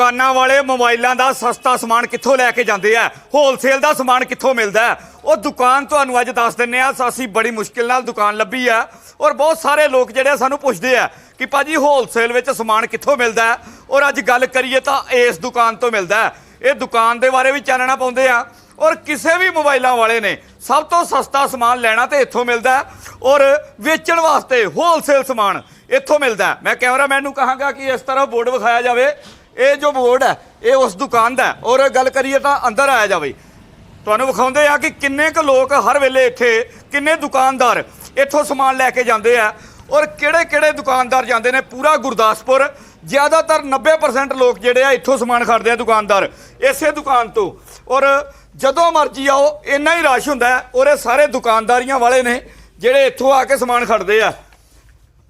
ਦੁਕਾਨਾਂ ਵਾਲੇ ਮੋਬਾਈਲਾਂ ਦਾ ਸਸਤਾ ਸਮਾਨ ਕਿੱਥੋਂ ਲੈ ਕੇ ਜਾਂਦੇ ਆ ਹੋਲਸੇਲ ਦਾ ਸਮਾਨ ਕਿੱਥੋਂ ਮਿਲਦਾ ਹੈ? ਉਹ ਦੁਕਾਨ ਤੁਹਾਨੂੰ ਅੱਜ ਦੱਸ ਦਿੰਨੇ ਆ ਅਸੀਂ ਬੜੀ ਮੁਸ਼ਕਿਲ ਨਾਲ ਦੁਕਾਨ ਲੱਭੀ ਆ ਔਰ ਬਹੁਤ ਸਾਰੇ ਲੋਕ ਜਿਹੜੇ ਆ ਸਾਨੂੰ ਪੁੱਛਦੇ ਆ ਕਿ ਭਾਜੀ ਹੋਲਸੇਲ ਵਿੱਚ ਸਮਾਨ ਕਿੱਥੋਂ ਮਿਲਦਾ ਹੈ? ਔਰ ਅੱਜ ਗੱਲ ਕਰੀਏ ਤਾਂ ਇਸ ਦੁਕਾਨ ਤੋਂ ਮਿਲਦਾ ਹੈ। ਇਹ ਦੁਕਾਨ ਦੇ ਬਾਰੇ ਵੀ ਚਾਨਣਾ ਪਾਉਂਦੇ ਆ ਔਰ ਕਿਸੇ ਵੀ ਮੋਬਾਈਲਾਂ ਵਾਲੇ ਨੇ ਸਭ ਤੋਂ ਸਸਤਾ ਸਮਾਨ ਲੈਣਾ ਤੇ ਇੱਥੋਂ ਮਿਲਦਾ ਹੈ ਔਰ ਵੇਚਣ ਵਾਸਤੇ ਹੋਲਸੇਲ ਸਮਾਨ ਇੱਥੋਂ ਮਿਲਦਾ ਹੈ। ਮੈਂ ਕੈਮਰਾਮੈਨ ਨੂੰ ਕਹਾਂਗਾ ਕਿ ਇਸ ਤਰ੍ਹਾਂ ਬੋਰਡ ਵਿਖਾਇਆ ਜਾਵੇ ਇਹ ਜੋ ਬੋਰਡ ਹੈ, ਇਹ ਉਸ ਦੁਕਾਨ ਦਾ ਔਰ ਗੱਲ ਕਰੀਏ ਤਾਂ ਅੰਦਰ ਆਇਆ ਜਾਵੇ। ਤੁਹਾਨੂੰ ਵਿਖਾਉਂਦੇ ਆ ਕਿ ਕਿੰਨੇ ਕੁ ਲੋਕ ਹਰ ਵੇਲੇ ਇੱਥੇ, ਕਿੰਨੇ ਦੁਕਾਨਦਾਰ ਇੱਥੋਂ ਸਮਾਨ ਲੈ ਕੇ ਜਾਂਦੇ ਆ। ਔਰ ਕਿਹੜੇ ਕਿਹੜੇ ਦੁਕਾਨਦਾਰ ਜਾਂਦੇ ਨੇ? ਪੂਰਾ ਗੁਰਦਾਸਪੁਰ। ਜ਼ਿਆਦਾਤਰ 90% ਲੋਕ ਜਿਹੜੇ ਆ, ਇੱਥੋਂ ਸਮਾਨ ਖਰੀਦਦੇ ਆ ਦੁਕਾਨਦਾਰ, ਇਸੇ ਦੁਕਾਨ ਤੋਂ। ਔਰ ਜਦੋਂ ਮਰਜ਼ੀ ਆਓ, ਇੰਨਾ ਹੀ ਰਸ਼ ਹੁੰਦਾ ਔਰ ਇਹ ਸਾਰੇ ਦੁਕਾਨਦਾਰੀਆਂ ਵਾਲੇ ਨੇ ਜਿਹੜੇ ਇੱਥੋਂ ਆ ਕੇ ਸਮਾਨ ਖਰੀਦਦੇ ਆ।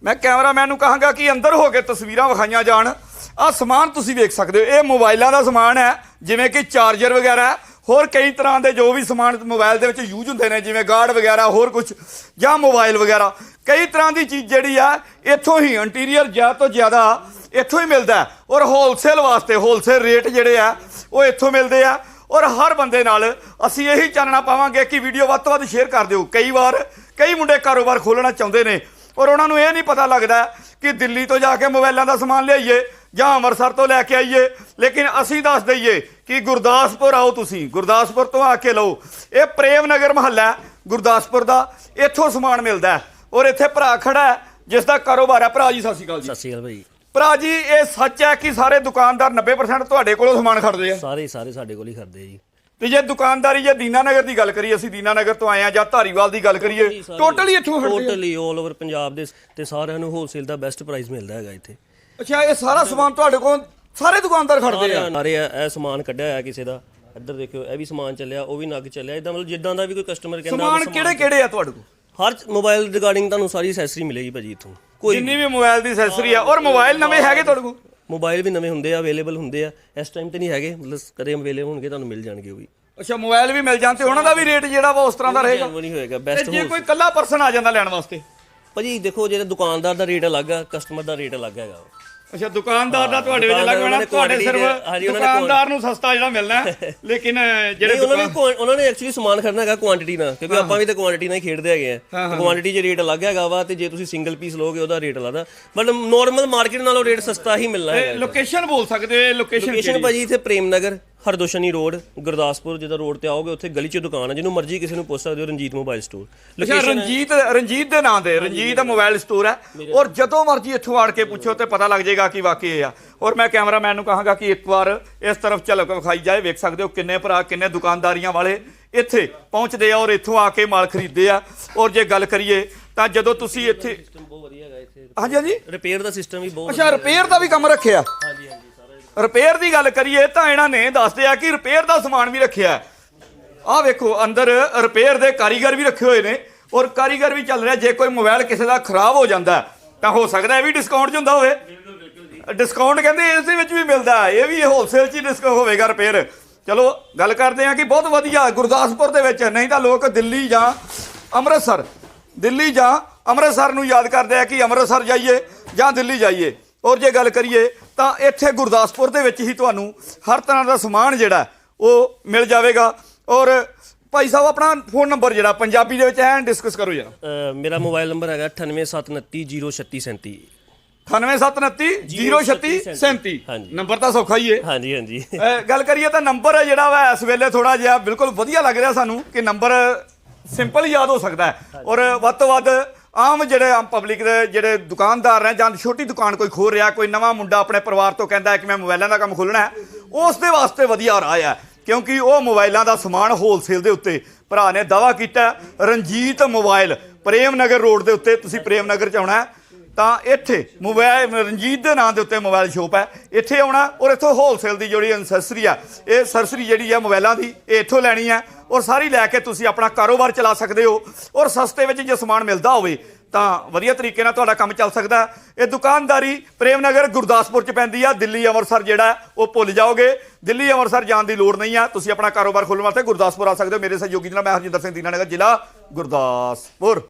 ਮੈਂ ਕੈਮਰਾਮੈਨ ਨੂੰ ਕਹਾਂਗਾ ਕਿ ਅੰਦਰ ਹੋ ਕੇ ਤਸਵੀਰਾਂ ਵਿਖਾਈਆਂ ਜਾਣ। ਆਹ ਸਮਾਨ ਤੁਸੀਂ ਵੇਖ ਸਕਦੇ ਹੋ, ਇਹ ਮੋਬਾਈਲਾਂ ਦਾ ਸਮਾਨ ਹੈ, ਜਿਵੇਂ ਕਿ ਚਾਰਜਰ ਵਗੈਰਾ ਹੋਰ ਕਈ ਤਰ੍ਹਾਂ ਦੇ ਜੋ ਵੀ ਸਮਾਨ ਮੋਬਾਈਲ ਦੇ ਵਿੱਚ ਯੂਜ਼ ਹੁੰਦੇ ਨੇ, ਜਿਵੇਂ ਗਾਰਡ ਵਗੈਰਾ, ਹੋਰ ਕੁਝ ਜਾਂ ਮੋਬਾਈਲ ਵਗੈਰਾ। ਕਈ ਤਰ੍ਹਾਂ ਦੀ ਚੀਜ਼ ਜਿਹੜੀ ਆ, ਇੱਥੋਂ ਹੀ ਇੰਟੀਰੀਅਰ ਜ਼ਿਆਦਾ ਤੋਂ ਜ਼ਿਆਦਾ ਇੱਥੋਂ ਹੀ ਮਿਲਦਾ ਔਰ ਹੋਲਸੇਲ ਵਾਸਤੇ ਹੋਲਸੇਲ ਰੇਟ ਜਿਹੜੇ ਆ, ਉਹ ਇੱਥੋਂ ਮਿਲਦੇ ਆ। ਔਰ ਹਰ ਬੰਦੇ ਨਾਲ ਅਸੀਂ ਇਹੀ ਚਾਨਣਾ ਪਾਵਾਂਗੇ ਕਿ ਵੀਡੀਓ ਵੱਧ ਤੋਂ ਵੱਧ ਸ਼ੇਅਰ ਕਰ ਦਿਓ। ਕਈ ਵਾਰ ਕਈ ਮੁੰਡੇ ਕਾਰੋਬਾਰ ਖੋਲਣਾ ਚਾਹੁੰਦੇ ਨੇ, ਔਰ ਉਹਨਾਂ ਨੂੰ ਇਹ ਨਹੀਂ ਪਤਾ ਲੱਗਦਾ ਕਿ ਦਿੱਲੀ ਤੋਂ ਜਾ ਕੇ ਮੋਬਾਈਲਾਂ ਦਾ ਸਮਾਨ ਲਿਆਈਏ ਜਾਂ ਅੰਮ੍ਰਿਤਸਰ ਤੋਂ ਲੈ ਕੇ ਆਈਏ ਲੇਕਿਨ ਅਸੀਂ ਦੱਸ ਦਈਏ ਕਿ ਗੁਰਦਾਸਪੁਰ ਆਓ ਤੁਸੀਂ। ਗੁਰਦਾਸਪੁਰ ਤੋਂ ਆ ਕੇ ਲਓ। ਇਹ ਪ੍ਰੇਮ ਨਗਰ ਮਹੱਲਾ ਗੁਰਦਾਸਪੁਰ ਦਾ। ਇੱਥੋਂ ਸਮਾਨ ਮਿਲਦਾ ਔਰ ਇੱਥੇ ਭਰਾ ਖੜਾ ਹੈ ਜਿਸ ਦਾ ਕਾਰੋਬਾਰ ਹੈ। ਭਰਾ ਜੀ ਸਤਿ ਸ਼੍ਰੀ ਅਕਾਲ ਜੀ। ਸਤਿ ਸ਼੍ਰੀ ਅਕਾਲ ਭਾਈ। ਭਰਾ ਜੀ ਇਹ ਸੱਚ ਹੈ ਕਿ ਸਾਰੇ ਦੁਕਾਨਦਾਰ 90% ਤੁਹਾਡੇ ਕੋਲੋਂ ਸਮਾਨ ਖਰੀਦਦੇ ਆ? ਸਾਰੇ ਸਾਰੇ ਸਾਡੇ ਕੋਲ ਹੀ ਖੜਦੇ ਆ ਜੀ। ਤੇ ਜੇ ਦੁਕਾਨਦਾਰੀ ਜੇ ਦੀਨਾਨਗਰ ਦੀ ਗੱਲ ਕਰੀਏ ਅਸੀਂ ਦੀਨਾਨਗਰ ਤੋਂ ਆਏ ਆ ਜਾਂ ਧਾਰੀਵਾਲ ਦੀ ਗੱਲ ਕਰੀਏ ਟੋਟਲੀ ਇੱਥੋਂ ਖਰੀਦਦੇ ਆ। ਟੋਟਲੀ 올 ਓਵਰ ਪੰਜਾਬ ਦੇ ਤੇ ਸਾਰਿਆਂ ਨੂੰ ਹੋਲਸੇਲ ਦਾ ਬੈਸਟ ਪ੍ਰਾਈਸ ਮਿਲਦਾ ਹੈਗਾ ਇੱਥੇ। ਅੱਛਾ ਇਹ ਸਾਰਾ ਸਮਾਨ ਤੁਹਾਡੇ ਕੋਲ ਸਾਰੇ ਦੁਕਾਨਦਾਰ ਖੜਦੇ ਆ। ਸਾਰੇ ਆ ਇਹ ਸਮਾਨ ਕੱਢਿਆ ਹੋਇਆ ਕਿਸੇ ਦਾ। ਇੱਧਰ ਦੇਖਿਓ ਇਹ ਵੀ ਸਮਾਨ ਚੱਲਿਆ ਉਹ ਵੀ ਨਗ ਚੱਲਿਆ। ਇਦਾਂ ਮਤਲਬ ਜਿੱਦਾਂ ਦਾ ਵੀ ਕੋਈ ਕਸਟਮਰ ਕਹਿੰਦਾ ਸਮਾਨ ਕਿਹੜੇ ਕਿਹੜੇ ਆ ਤੁਹਾਡੇ ਕੋਲ? ਹਰ ਮੋਬਾਈਲ ਰਿਗਾਰਡਿੰਗ ਤੁਹਾਨੂੰ ਸਾਰੀ ਅਸੈਸਰੀ ਮਿਲੇਗੀ ਭਾਜੀ ਇੱਥੋਂ। ਕੋਈ ਜਿੰਨੀ ਵੀ ਮੋਬਾਈਲ ਦੀ ਐਕਸੈਸਰੀ ਆ ਔਰ ਮੋਬਾਈਲ ਨਵੇਂ ਹੈਗੇ ਤੁਹਾਡੇ ਕੋਲ? ਮੋਬਾਈਲ ਵੀ ਨਵੇਂ ਹੁੰਦੇ ਆ ਅਵੇਲੇਬਲ ਹੁੰਦੇ ਆ। ਇਸ ਟਾਈਮ ਤੇ ਨਹੀਂ ਹੈਗੇ ਮਤਲਬ ਕਦੇ ਅਵੇਲੇਬਲ ਹੋਣਗੇ ਤੁਹਾਨੂੰ ਮਿਲ ਜਾਣਗੇ ਉਹ ਵੀ। ਅੱਛਾ ਮੋਬਾਈਲ ਵੀ ਮਿਲ ਤੇ ਉਹਨਾਂ ਦਾ ਵੀ ਰੇਟ ਜਿਹੜਾ ਵਾ ਉਸ ਤਰ੍ਹਾਂ ਦਾ ਰਹੇਗਾ। ਨਹੀਂ ਹੋਏਗਾ ਬੈਸਟ ਜੇ ਕੋਈ ਕੱਲਾ ਪਰਸਨ ਆ ਜਾਂਦਾ ਲੈਣ ਵਾਸਤੇ ਭਾਜੀ ਦੇਖੋ ਜਿਹੜੇ ਦੁਕਾਨਦਾਰ ਦਾ ਰੇਟ ਅਲੱਗ ਆ ਕਸਟਮਰ ਦਾ ਰੇਟ ਅਲੱਗ ਹੈਗਾ। ਅੱਛਾ ਦੁਕਾਨਦਾਰ ਦਾ ਤੁਹਾਡੇ ਵਿੱਚ ਲੱਗ ਪੈਣਾ ਤੁਹਾਡੇ ਸਿਰਫ ਦੁਕਾਨਦਾਰ ਨੂੰ ਸਸਤਾ ਜਿਹੜਾ ਮਿਲਣਾ ਹੈ। ਲੇਕਿਨ ਜਿਹੜੇ ਉਹਨਾਂ ਨੇ ਉਹਨਾਂ ਨੇ ਐਕਚੁਅਲੀ ਸਮਾਨ ਖੜਨਾ ਹੈਗਾ ਕੁਆਂਟੀਟੀ ਨਾਲ ਕਿਉਂਕਿ ਆਪਾਂ ਵੀ ਤਾਂ ਕੁਆਂਟੀਟੀ ਨਾਲ ਹੀ ਖੇਡਦੇ ਹੈਗੇ ਆ। ਕੁਆਂਟੀਟੀ 'ਚ ਰੇਟ ਅਲੱਗ ਹੈਗਾ ਵਾ ਤੇ ਜੇ ਤੁਸੀਂ ਸਿੰਗਲ ਪੀਸ ਲੋਗੇ ਉਹਦਾ ਰੇਟ ਅਲੱਗ ਬਟ ਨਾਰਮਲ ਮਾਰਕੀਟ ਨਾਲੋਂ ਰੇਟ ਸਸਤਾ ਹੀ ਮਿਲਣਾ ਹੈਗਾ ਲੋਕੇਸ਼ਨ ਬੋਲ ਸਕਦੇ ਹੋ ਲੋਕੇਸ਼ਨ ਲੋਕੇਸ਼ਨ ਭਾਜੀ ਇੱਥੇ ਪ੍ਰੇਮ ਨਗਰ। ਹਰਦੋਸ਼ਨੀ ਰੋਡ ਗੁਰਦਾਸਪੁਰ ਜਿਹਦਾ ਰੋਡ ਤੇ ਆਓਗੇ ਉੱਥੇ ਗਲੀ 'ਚ ਦੁਕਾਨ ਹੈ ਜਿਹਨੂੰ ਮਰਜ਼ੀ ਕਿਸੇ ਨੂੰ ਪੁੱਛ ਸਕਦੇ ਹੋ ਰਣਜੀਤ ਮੋਬਾਈਲ ਸਟੋਰ ਅੱਛਾ ਰਣਜੀਤ ਰਣਜੀਤ ਦੇ ਨਾਂ ਤੇ ਰਣਜੀਤ ਮੋਬਾਈਲ ਸਟੋਰ ਹੈ। ਔਰ ਜਦੋਂ ਮਰਜ਼ੀ ਇੱਥੋਂ ਆੜ ਕੇ ਪੁੱਛੋ ਤੇ ਪਤਾ ਲੱਗ ਜਾਏਗਾ ਕਿ ਵਾਕਈ ਇਹ ਆ। ਔਰ ਮੈਂ ਕੈਮਰਾਮੈਨ ਨੂੰ ਕਹਾਂਗਾ ਕਿ ਇੱਕ ਵਾਰ ਇਸ ਤਰਫ ਝਲਕ ਵਿਖਾਈ ਜਾਏ ਵੇਖ ਸਕਦੇ ਹੋ ਕਿੰਨੇ ਭਰਾ ਕਿੰਨੇ ਦੁਕਾਨਦਾਰੀਆਂ ਵਾਲੇ ਇੱਥੇ ਪਹੁੰਚਦੇ ਆ ਔਰ ਇੱਥੋਂ ਆ ਕੇ ਮਾਲ ਖਰੀਦਦੇ ਆ। ਔਰ ਜੇ ਗੱਲ ਕਰੀਏ ਤਾਂ ਜਦੋਂ ਤੁਸੀਂ ਇੱਥੇ ਸਿਸਟਮ ਬਹੁਤ ਵਧੀਆ ਹੈਗਾ ਇੱਥੇ। ਹਾਂਜੀ ਹਾਂਜੀ। ਰਿਪੇਅਰ ਦਾ ਸਿਸਟਮ ਵੀ ਬਹੁਤ ਅੱਛਾ ਰਿਪੇਅਰ ਦਾ ਵੀ ਕੰਮ ਰੱਖਿਆ। ਹਾਂਜੀ ਹਾਂਜੀ। ਰਿਪੇਅਰ ਦੀ ਗੱਲ ਕਰੀਏ ਤਾਂ ਇਹਨਾਂ ਨੇ ਦੱਸਦੇ ਆ ਕਿ ਰਿਪੇਅਰ ਦਾ ਸਮਾਨ ਵੀ ਰੱਖਿਆ ਆਹ ਵੇਖੋ, ਅੰਦਰ ਰਿਪੇਅਰ ਦੇ ਕਾਰੀਗਰ ਵੀ ਰੱਖੇ ਹੋਏ ਨੇ ਔਰ ਕਾਰੀਗਰ ਵੀ ਚੱਲ ਰਿਹਾ, ਜੇ ਕੋਈ ਮੋਬਾਈਲ ਕਿਸੇ ਦਾ ਖਰਾਬ ਹੋ ਜਾਂਦਾ ਤਾਂ ਹੋ ਸਕਦਾ ਇਹ ਵੀ ਡਿਸਕਾਊਂਟ 'ਚ ਹੁੰਦਾ ਹੋਵੇ। ਡਿਸਕਾਊਂਟ ਕਹਿੰਦੇ ਇਸ ਦੇ ਵਿੱਚ ਵੀ ਮਿਲਦਾ ਇਹ ਵੀ ਹੋਲਸੇਲ 'ਚ ਹੀ ਡਿਸਕਾਊਂਟ ਹੋਵੇਗਾ ਰਿਪੇਅਰ ਚਲੋ, ਗੱਲ ਕਰਦੇ ਆ ਕਿ ਬਹੁਤ ਵਧੀਆ ਗੁਰਦਾਸਪੁਰ ਦੇ ਵਿੱਚ, ਨਹੀਂ ਤਾਂ ਲੋਕ ਦਿੱਲੀ ਜਾਂ ਅੰਮ੍ਰਿਤਸਰ, ਦਿੱਲੀ ਜਾਂ ਅੰਮ੍ਰਿਤਸਰ ਨੂੰ ਯਾਦ ਕਰਦੇ ਆ ਕਿ ਅੰਮ੍ਰਿਤਸਰ ਜਾਈਏ ਜਾਂ ਦਿੱਲੀ ਜਾਈਏ। ਔਰ ਜੇ ਗੱਲ ਕਰੀਏ ਤਾਂ ਇੱਥੇ ਗੁਰਦਾਸਪੁਰ ਦੇ ਵਿੱਚ ਹੀ ਤੁਹਾਨੂੰ ਹਰ ਤਰ੍ਹਾਂ ਦਾ ਸਮਾਨ ਜਿਹੜਾ ਉਹ ਮਿਲ ਜਾਵੇਗਾ ਔਰ ਭਾਈ ਸਾਹਿਬ ਆਪਣਾ ਫੋਨ ਨੰਬਰ ਜਿਹੜਾ ਪੰਜਾਬੀ ਦੇ ਵਿੱਚ ਐਨ ਡਿਸਕਸ ਕਰੋ ਜਰਾ ਮੇਰਾ ਮੋਬਾਈਲ ਨੰਬਰ ਹੈਗਾ 9879303637 9729 ਹਾਂਜੀ। ਨੰਬਰ ਤਾਂ ਸੌਖਾ ਹੀ ਹੈ ਹਾਂਜੀ ਹਾਂਜੀ ਗੱਲ ਕਰੀਏ ਤਾਂ ਨੰਬਰ ਜਿਹੜਾ ਵਾ ਇਸ ਵੇਲੇ ਥੋੜਾ ਜਿਹਾ ਬਿਲਕੁਲ ਵਧੀਆ ਲੱਗ ਰਿਹਾ ਸਾਨੂੰ ਕਿ ਨੰਬਰ ਸਿੰਪਲ ਯਾਦ ਹੋ ਸਕਦਾ ਔਰ ਵੱਧ ਤੋਂ ਵੱਧ ਆਮ ਜਿਹੜੇ ਆਮ ਪਬਲਿਕ ਦੇ ਜਿਹੜੇ ਦੁਕਾਨਦਾਰ ਨੇ ਜਾਂ ਛੋਟੀ ਦੁਕਾਨ ਕੋਈ ਖੋਲ ਰਿਹਾ, ਕੋਈ ਨਵਾਂ ਮੁੰਡਾ ਆਪਣੇ ਪਰਿਵਾਰ ਤੋਂ ਕਹਿੰਦਾ ਕਿ ਮੈਂ ਮੋਬਾਈਲਾਂ ਦਾ ਕੰਮ ਖੋਲਣਾ ਹੈ, ਉਸ ਦੇ ਵਾਸਤੇ ਵਧੀਆ ਰਾਹ ਹੈ, ਕਿਉਂਕਿ ਉਹ ਮੋਬਾਈਲਾਂ ਦਾ ਸਮਾਨ ਹੋਲਸੇਲ ਦੇ ਉੱਤੇ ਭਰਾ ਨੇ ਦਾਵਾ ਕੀਤਾ ਰਣਜੀਤ ਮੋਬਾਈਲ ਪ੍ਰੇਮ ਨਗਰ ਰੋਡ ਦੇ ਉੱਤੇ ਤੁਸੀਂ ਪ੍ਰੇਮ ਨਗਰ ਚ ਆਉਣਾ ਹੈ ਤਾਂ ਇੱਥੇ ਮੋਬਾਈਲ ਰਣਜੀਤ ਦੇ ਨਾਂ ਦੇ ਉੱਤੇ ਮੋਬਾਈਲ ਸ਼ੋਪ ਹੈ। ਇੱਥੇ ਆਉਣਾ ਔਰ ਇੱਥੋਂ ਹੋਲਸੇਲ ਦੀ ਜਿਹੜੀ ਐਕਸੈਸਰੀ ਆ, ਇਹ ਸਰਸਰੀ ਜਿਹੜੀ ਹੈ ਮੋਬਾਈਲਾਂ ਦੀ, ਇਹ ਇੱਥੋਂ ਲੈਣੀ ਹੈ ਔਰ ਸਾਰੀ ਲੈ ਕੇ ਤੁਸੀਂ ਆਪਣਾ ਕਾਰੋਬਾਰ ਚਲਾ ਸਕਦੇ ਹੋ ਔਰ ਸਸਤੇ ਵਿੱਚ ਜੇ ਸਮਾਨ ਮਿਲਦਾ ਹੋਵੇ ਤਾਂ ਵਧੀਆ ਤਰੀਕੇ ਨਾਲ ਤੁਹਾਡਾ ਕੰਮ ਚੱਲ ਸਕਦਾ ਇਹ ਦੁਕਾਨਦਾਰੀ ਪ੍ਰੇਮ ਨਗਰ ਗੁਰਦਾਸਪੁਰ ਚ ਪੈਂਦੀ ਆ, ਦਿੱਲੀ ਅੰਮ੍ਰਿਤਸਰ ਜਿਹੜਾ ਉਹ ਭੁੱਲ ਜਾਓਗੇ। ਦਿੱਲੀ ਅੰਮ੍ਰਿਤਸਰ ਜਾਣ ਦੀ ਲੋੜ ਨਹੀਂ ਆ, ਤੁਸੀਂ ਆਪਣਾ ਕਾਰੋਬਾਰ ਖੋਲ੍ਹਣ ਵਾਸਤੇ ਗੁਰਦਾਸਪੁਰ ਆ ਸਕਦੇ ਹੋ। ਮੇਰੇ ਸਹਿਯੋਗੀ ਨਾਲ ਮੈਂ ਹਰਜਿੰਦਰ ਸਿੰਘ ਦੀਨਾਨਗਰ, ਜ਼ਿਲ੍ਹਾ ਗੁਰਦਾਸਪੁਰ।